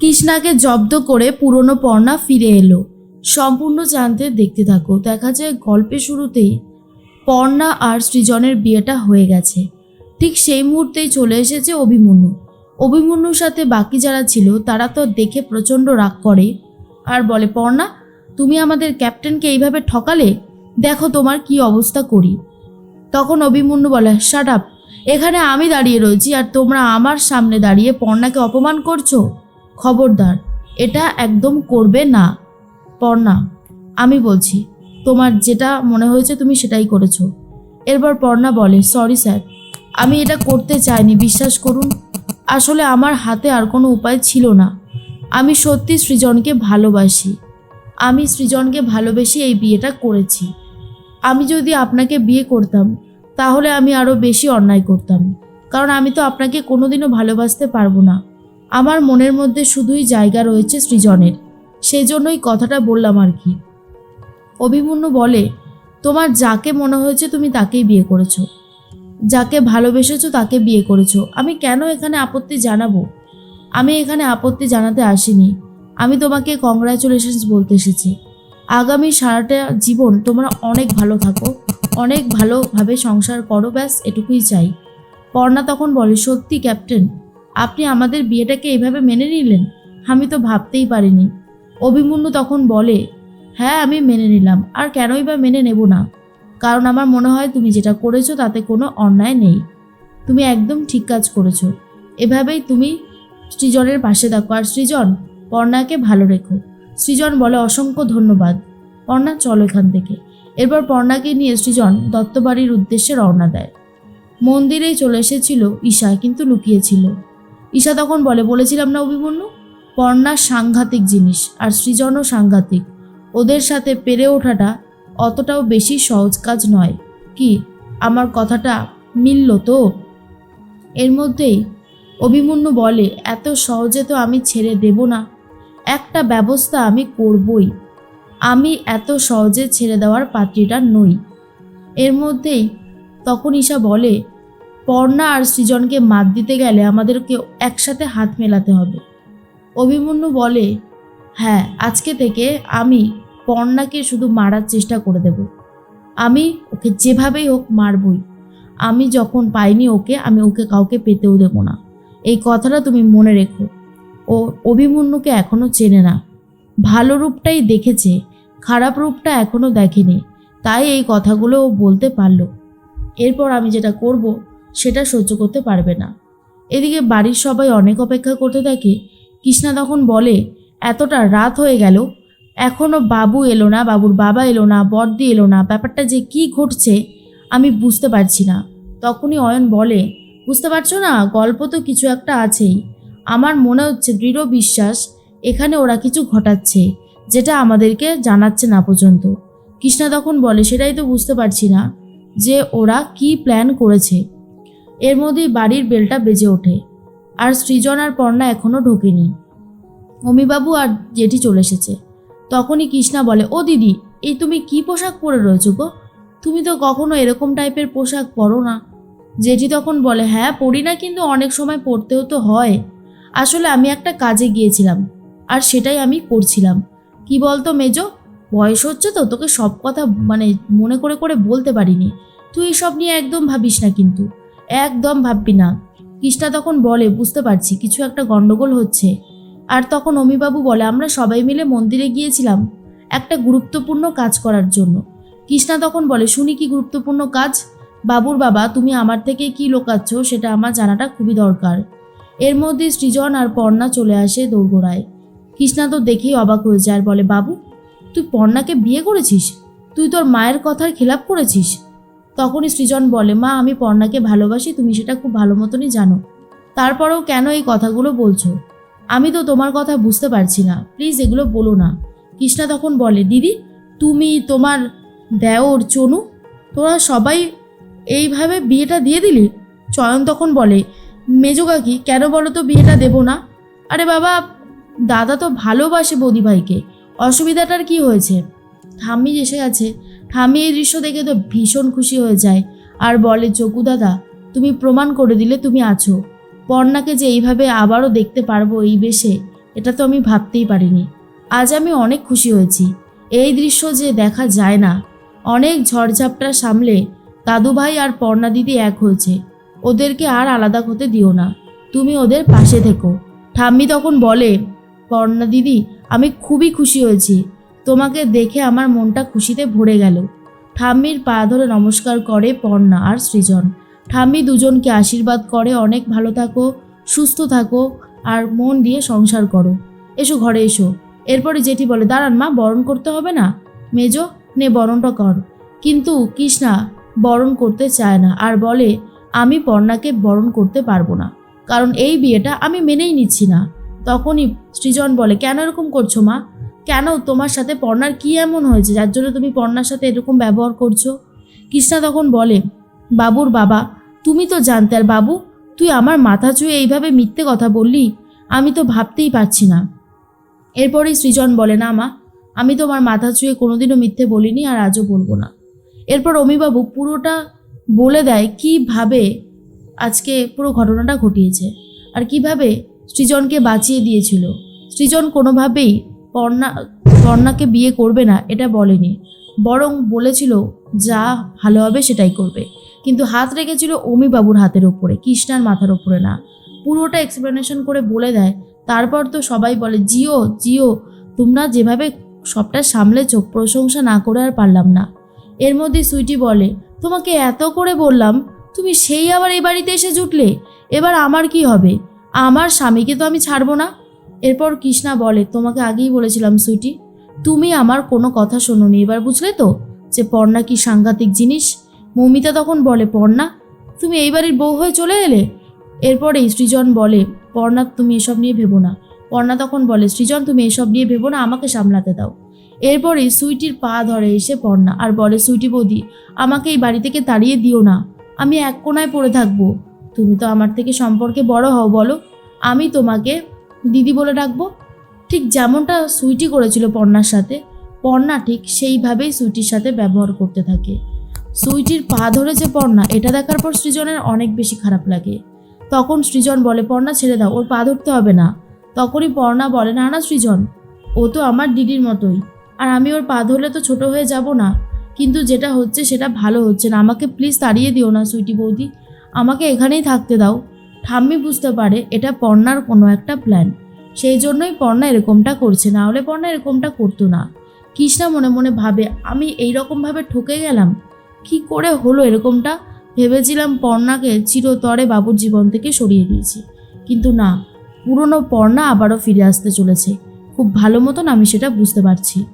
কৃষ্ণাকে জব্দ করে পুরনো পর্ণা ফিরে এলো। সম্পূর্ণ জানতে দেখতে থাকো। দেখা যায় গল্পের শুরুতেই পর্ণা আর সৃজনের বিয়েটা হয়ে গেছে। ঠিক সেই মুহূর্তেই চলে এসেছে অভিমন্যু। অভিমন্যুর সাথে বাকি যারা ছিল, তারা তো দেখে প্রচণ্ড রাগ করে। আর বলে, পর্ণা, তুমি আমাদের ক্যাপ্টেনকে এইভাবে ঠকালে? দেখো তোমার কি অবস্থা করি। তখন অভিমন্যু বলে, শাট আপ। এখানে আমি দাঁড়িয়ে রয়েছি, আর তোমরা আমার সামনে দাঁড়িয়ে পর্ণাকে অপমান করছ? খবরদার, এটা একদম করবে না। পর্ণা, আমি বলছি, তোমার যেটা মনে হয়েছে তুমি সেটাই করেছ। এরপর পর্ণা বলে সরি স্যার আমি এটা করতে চাইনি, বিশ্বাস করুন। আসলে আমার হাতে আর কোনো উপায় ছিল না। আমি সত্যি সৃজনকে ভালোবাসি। আমি সৃজনকে ভালোবেসে এই বিয়েটা করেছি। আমি যদি আপনাকে বিয়ে করতাম, তাহলে আমি আরও বেশি অন্যায় করতাম। কারণ আমি তো আপনাকে কোনোদিনও ভালোবাসতে পারব না। আমার মনের মধ্যে শুধুই জায়গা রয়েছে সৃজনের। সেই জন্যই কথাটা বললাম আর কি। অভিমন্যু বলে, তোমার যাকে মনে হয়েছে তুমি তাকেই বিয়ে করেছ। যাকে ভালোবেসেছো তাকে বিয়ে করেছ। আমি কেন এখানে আপত্তি জানাব? আমি এখানে আপত্তি জানাতে আসিনি। আমি তোমাকে কংগ্রাচুলেশনস বলতে এসেছি। আগামী সারাটা জীবন তোমরা অনেক ভালো থাকো, অনেক ভালোভাবে সংসার করো, ব্যাস এটুকুই চাই। পর্ণা তখন বলে, সত্যি, ক্যাপ্টেন। আপনি আমাদের বিয়েটাকে এইভাবে মেনে নিলেন? আমি তো ভাবতেই পারিনি। অভিমন্যু তখন বলে হ্যাঁ আমি মেনে নিলাম, আর কেনই বা মেনে নেব না? কারণ আমার মনে হয় তুমি যেটা করেছ তাতে কোনো অন্যায় নেই। তুমি একদম ঠিক কাজ করেছ। এভাবেই তুমি সৃজনের পাশে থাকো। আর সৃজন, পর্ণাকে ভালো রেখো। সৃজন বলে, অসংখ্য ধন্যবাদ। পর্ণা, চলো এখান থেকে। এরপর পর্ণাকে নিয়ে সৃজন দত্তবাড়ির উদ্দেশ্যে রওনা দেয়। মন্দিরেই চলে এসেছিল ঈশা, কিন্তু লুকিয়েছিল ঈশা তখন বলে, বলেছিলাম না অভিমন্যু? পর্ণা সাংঘাতিক জিনিস আর সৃজনও সাংঘাতিক। ওদের সাথে পেরে ওঠাটা অতটাও বেশি সহজ কাজ নয়। কি, আমার কথাটা মিলল তো? এর মধ্যেই অভিমন্যু বলে, এত সহজে তো আমি ছেড়ে দেব না। একটা ব্যবস্থা আমি করবই। আমি এত সহজে ছেড়ে দেওয়ার পাত্রীটা নই। এর মধ্যেই তখন ঈশা বলে পর্ণা আর সৃজনকে মাত দিতে গেলে আমাদেরকে একসাথে হাত মেলাতে হবে। অভিমন্যু বলে হ্যাঁ আজকে থেকে আমি পর্ণাকে শুধু মারার চেষ্টা করে দেব। আমি ওকে যেভাবেই হোক মারবই। আমি যখন পাইনি ওকে, আমি ওকে কাউকে পেতেও দেবো না। এই কথাটা তুমি মনে রেখো। ও অভিমন্যুকে এখনও চেনে না। ভালো রূপটাই দেখেছে, খারাপ রূপটা এখনও দেখেনি। তাই এই কথাগুলো ও বলতে পারল। এরপর আমি যেটা করব সেটা সহ্য করতে পারবে না। এদিকে বাড়ির সবাই অনেক অপেক্ষা করতে থাকে। কৃষ্ণা তখন বলে, এতটা রাত হয়ে গেল। এখনও বাবু এলো না, বাবুর বাবা এলো না বর্দি এলো না। ব্যাপারটা যে কি ঘটছে, আমি বুঝতে পারছি না। তখনই অয়ন বলে, বুঝতে পারছ না, গল্প তো কিছু একটা আছেই। আমার মনে হচ্ছে দৃঢ় বিশ্বাস এখানে ওরা কিছু ঘটাচ্ছে, যেটা আমাদেরকে জানাচ্ছে না পর্যন্ত। কৃষ্ণা তখন বলে, সেটাই তো বুঝতে পারছি না যে ওরা কি প্ল্যান করেছে। এর মধ্যেই বাড়ির বেলটা বেজে ওঠে। আর সৃজন আর পর্ণা এখনও ঢোকেনি। অমিবাবু আর জেঠি চলে এসেছে। তখনই কৃষ্ণা বলে, ও দিদি, এই তুমি কি পোশাক পরে রয়েছো গো? তুমি তো কখনো এরকম টাইপের পোশাক পরো না। জেঠি তখন বলে হ্যাঁ পড়ি না, কিন্তু অনেক সময় পড়তেও তো হয়। আসলে আমি একটা কাজে গিয়েছিলাম, আর সেটাই আমি করছিলাম। কি বলতো মেজো, বয়স হচ্ছে তো, তোকে সব কথা মানে মনে করে করে বলতে পারিনি। তুই সব নিয়ে একদম ভাবিস না কিন্তু। একদম ভাববি না। কৃষ্ণা তখন বলে, বুঝতে পারছি, কিছু একটা গন্ডগোল হচ্ছে। আর তখন অমিবাবু বলে, আমরা সবাই মিলে মন্দিরে গিয়েছিলাম একটা গুরুত্বপূর্ণ কাজ করার জন্য। কৃষ্ণা তখন বলে, শুনি কি গুরুত্বপূর্ণ কাজ? বাবুর বাবা, তুমি আমার থেকে কি লোকাচ্ছ সেটা আমার জানাটা খুবই দরকার। এর মধ্যে সৃজন আর পর্ণা চলে আসে দৌড়গোড়ায় কৃষ্ণা তো দেখেই অবাক হয়ে যায় আর বলে, বাবু, তুই পর্ণাকে বিয়ে করেছিস? তুই তোর মায়ের কথার খেলাপ করেছিস? তখনই সৃজন বলে, মা, আমি পর্ণাকে ভালোবাসি, তুমি সেটা খুব ভালো মতনই জানো। তারপরেও কেন এই কথাগুলো বলছো? আমি তো তোমার কথা বুঝতে পারছি না। প্লিজ এগুলো বলো না। কৃষ্ণা তখন বলে, দিদি, তুমি তোমার দেওর চনু, তোরা সবাই এইভাবে বিয়েটা দিয়ে দিলি? চয়ন তখন বলে, মেজো কাকি, কেন বলো তো বিয়েটা দেবো না? আরে বাবা, দাদা তো ভালোবাসে বৌদিভাইকে অসুবিধাটার কি হয়েছে? ঠাম্মি এসে গেছে। ঠাম্মি এই দৃশ্য দেখে তো ভীষণ খুশি হয়ে যায় আর বলে, চকু দাদা, তুমি প্রমাণ করে দিলে তুমি আছো। পর্ণাকে যে এইভাবে আবারও দেখতে পারব এই বেশে, এটা তো আমি ভাবতেই পারিনি। আজ আমি অনেক খুশি হয়েছি। এই দৃশ্য যে দেখা যায় না। অনেক ঝড়ঝাপটা সামলে দাদু ভাই আর পর্ণা দিদি এক হয়েছে। ওদেরকে আর আলাদা হতে দিও না। তুমি ওদের পাশে থেকো। ঠাম্মি তখন বলে, পর্ণা দিদি, আমি খুবই খুশি হয়েছি। তোমাকে দেখে আমার মনটা খুশিতে ভরে গেল। ঠাম্মির পা ধরে নমস্কার করে পর্ণা আর সৃজন। ঠাম্মি দুজনকে আশীর্বাদ করে, অনেক ভালো থাকো, সুস্থ থাকো আর মন দিয়ে সংসার করো। এসো, ঘরে এসো। এরপরে জেঠি বলে, দাঁড়ান মা, বরণ করতে হবে না? মেজো, নে বরণটা কর। কিন্তু কৃষ্ণা বরণ করতে চায় না আর বলে, আমি পর্ণাকে বরণ করতে পারব না, কারণ এই বিয়েটা আমি মেনেই নিচ্ছি না। তখনই সৃজন বলে, কেন এরকম করছ মা? কেন তোমার সাথে পর্ণার কি এমন হয়েছে? যার জন্য তুমি পর্ণার সাথে এরকম ব্যবহার করছ? কৃষ্ণা তখন বলে, বাবুর বাবা, তুমি তো জানতে, আর বাবু, তুই আমার মাথা ছুঁয়ে এইভাবে মিথ্যে কথা বললি? আমি তো ভাবতেই পারছি না। এরপরেই সৃজন বলে, না মা, আমি তোমার মাথা ছুঁয়ে কোনোদিনও মিথ্যে বলিনি, আর আজও বলব না। এরপর অমিবাবু পুরোটা বলে দেয়, কীভাবে আজকে পুরো ঘটনাটা ঘটিয়েছে? আর কীভাবে সৃজনকে বাঁচিয়ে দিয়েছিল? সৃজন কোনোভাবেই পর্ণা, পর্ণাকে বিয়ে করবে না, এটা বলেনি। বরং বলেছিল, যা ভালো হবে সেটাই করবে। কিন্তু হাত রেখেছিল অমিবাবুর হাতের ওপরে কৃষ্ণার মাথার ওপরে না। পুরোটা এক্সপ্লেনেশন করে বলে দেয়, তারপর তো সবাই বলে, জিও জিও, তোমরা যেভাবে সবটা সামলেছো, প্রশংসা না করে আর পারলাম না। এর মধ্যে সুইটি বলে, তোমাকে এত করে বললাম, তুমি সেই আবার এই বাড়িতে এসে জুটলে? এবার আমার কি হবে? আমার স্বামীকে তো আমি ছাড়বো না? এরপর কৃষ্ণা বলে, তোমাকে আগেই বলেছিলাম সুইটি, তুমি আমার কোনো কথা শোনোনি। এবার বুঝলে তো যে পর্ণা কি সাংঘাতিক জিনিস? মৌমিতা তখন বলে, পর্ণা, তুমি এই বাড়ির বউ হয়ে চলে এলে? এরপরেই সৃজন বলে, পর্ণা, তুমি এসব নিয়ে ভেবো না। পর্ণা তখন বলে, সৃজন, তুমি এসব নিয়ে ভেবো না, আমাকে সামলাতে দাও। এরপরেই সুইটির পা ধরে এসে পর্ণা, আর বলে, সুইটি বৌদি, আমাকে এই বাড়ি থেকে তাড়িয়ে দিও না। আমি এক কোনায় পড়ে থাকব। তুমি তো আমার থেকে সম্পর্কে বড় হও, বলো। আমি তোমাকে দিদি বলে ডাকবো। ঠিক যেমনটা সুইটি করেছিল পর্ণার সাথে, পর্ণা ঠিক সেইভাবেই সুইটির সাথে ব্যবহার করতে থাকে। সুইটির পা ধরেছে পর্ণা, এটা দেখার পর সৃজনের অনেক বেশি খারাপ লাগে। তখন সৃজন বলে, পর্ণা, ছেড়ে দাও, ওর পা ধরতে হবে না। তখনই পর্ণা বলে, না না, সৃজন, ও তো আমার দিদির মতোই। আর আমি ওর পা ধরলে তো ছোট হয়ে যাব না। কিন্তু যেটা হচ্ছে, সেটা ভালো হচ্ছে না। আমাকে প্লিজ তাড়িয়ে দিও না, সুইটি বৌদি। আমাকে এখানেই থাকতে দাও। ঠাম্মি বুঝতে পারে এটা পর্ণার কোনো একটা প্ল্যান সেই জন্যই পর্ণা এরকমটা করছে, না হলে পর্ণা এরকমটা করতো না। কৃষ্ণা মনে মনে ভাবে, আমি এই রকমভাবে ঠকে গেলাম? কি করে হলো এরকমটা? ভেবেছিলাম পর্ণাকে চিরতরে বাবুর জীবন থেকে সরিয়ে দিয়েছি। কিন্তু না, পুরনো পর্ণা আবারও ফিরে আসতে চলেছে। খুব ভালো মতন আমি সেটা বুঝতে পারছি।